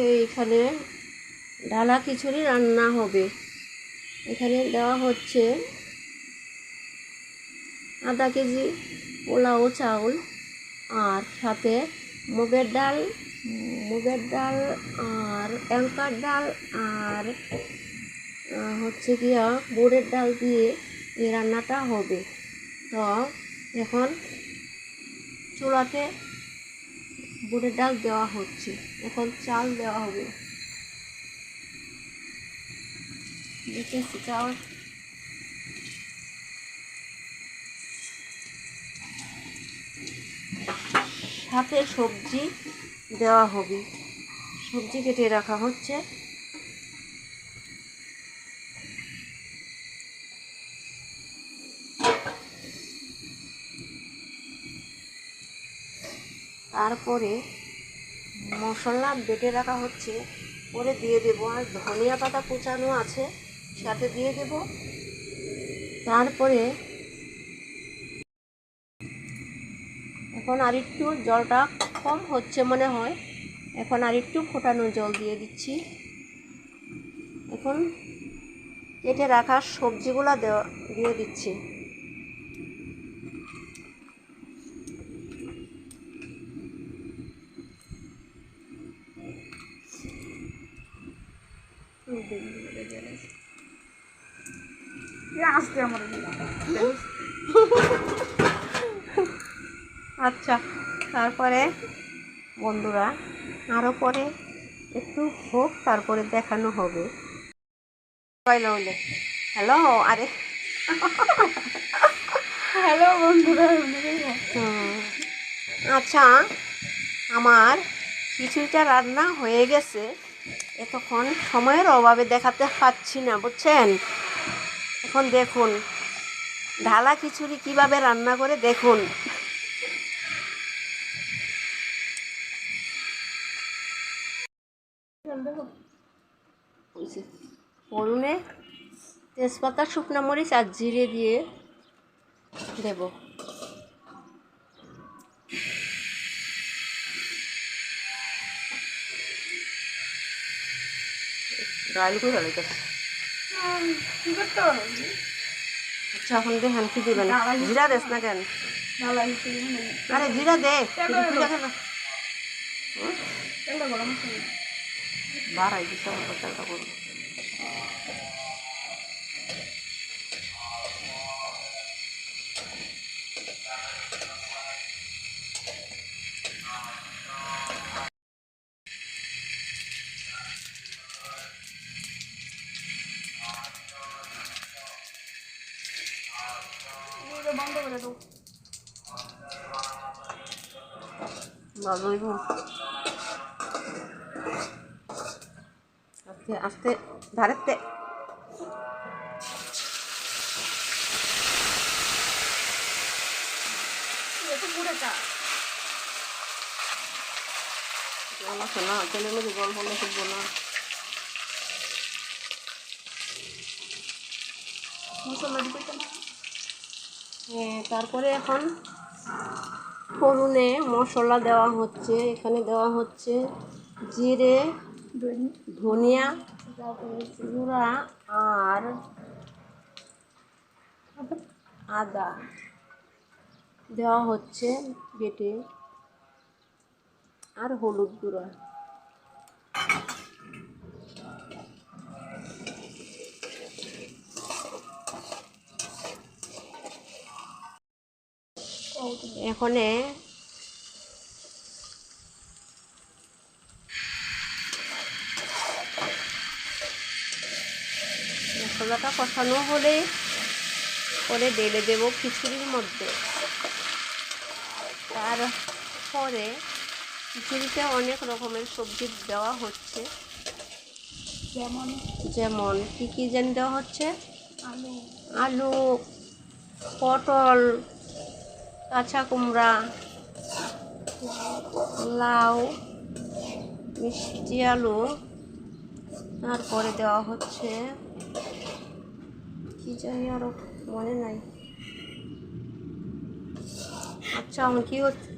এইখানে ডালা খিচুড়ি রান্না হবে। এখানে দেওয়া হচ্ছে আধা কেজি পোলাও চাউল আর সাথে মুগের ডাল মুগের ডাল আর অ্যাঙ্কার ডাল আর হচ্ছে গিয়া বুটের ডাল দিয়ে এই রান্নাটা হবে। তো এখন চুলাতে বুটের ডাল দেওয়া হচ্ছে। এখন চাল দেওয়া হবে। চাল সাথে সবজি দেওয়া হবে। সবজি কেটে রাখা হচ্ছে। তারপরে মশলা বেটে রাখা হচ্ছে পরে দিয়ে দেবো। আর ধনিয়া পাতা কুচানো আছে, সাথে দিয়ে দেব। তারপরে এখন আর একটু জলটা কম হচ্ছে মনে হয়। এখন আর একটু ফোটানো জল দিয়ে দিচ্ছি। এখন কেটে রাখা সবজিগুলো দেওয়া, দিয়ে দিচ্ছি। আসতে আমার আচ্ছা তারপরে বন্ধুরা আরও পরে একটু হোক তারপরে দেখানো হবে। হ্যালো আরে। হ্যালো বন্ধুরা আচ্ছা আমার কিছুটা রান্না হয়ে গেছে। এতক্ষণ সময়ের অভাবে দেখাতে পাচ্ছি না, বুঝছেন? এখন দেখুন, ঢালা খিচুড়ি কীভাবে রান্না করে দেখুন। ফোড়নে তেজপাতা, শুকনো মরিচ আর জিরে দিয়ে দেব। ডাল করে ভালো আচ্ছা এখন দেখেন কি দিবেন জিরা দেস না কেন? আরে জিরা দে। বাড়াই দিছে আমার কথাটা করুন বন্ধ করে হইব আস্তে আস্তে ধারেতে এটা পুরো কা জল আছে না তেলের মধ্যে জল হলে শুকবো না মশলা দিতে তারপরে এখন ফোড়নে মশলা দেওয়া হচ্ছে। এখানে দেওয়া হচ্ছে জিরে, ধনিয়া, গুঁড়া আর আদা দেওয়া হচ্ছে বেটে। আর হলুদ গুঁড়া। এখানে মশলাটা কষানো হলে পরে ঢেলে দেব খিচুড়ির মধ্যে। তারপরে খিচুড়িতে অনেক রকমের সবজি দেওয়া হচ্ছে। যেমন? যেমন কী কী যেন দেওয়া হচ্ছে? আলু। আলু পটল কাঁচা কুমড়া, লাউ, মিষ্টি আলু, তারপরে দেওয়া হচ্ছে কি জানি আরও মনে নাই। আচ্ছা আমার কি হচ্ছে?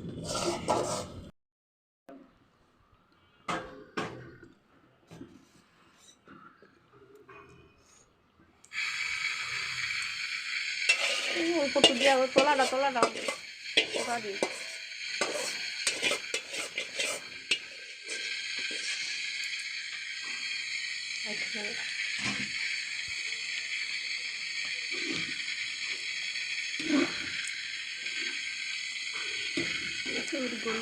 ওই পটু দিয়ে ওই তোলাটা তোলাটা ওটা দিয়ে আচ্ছা গোল গোল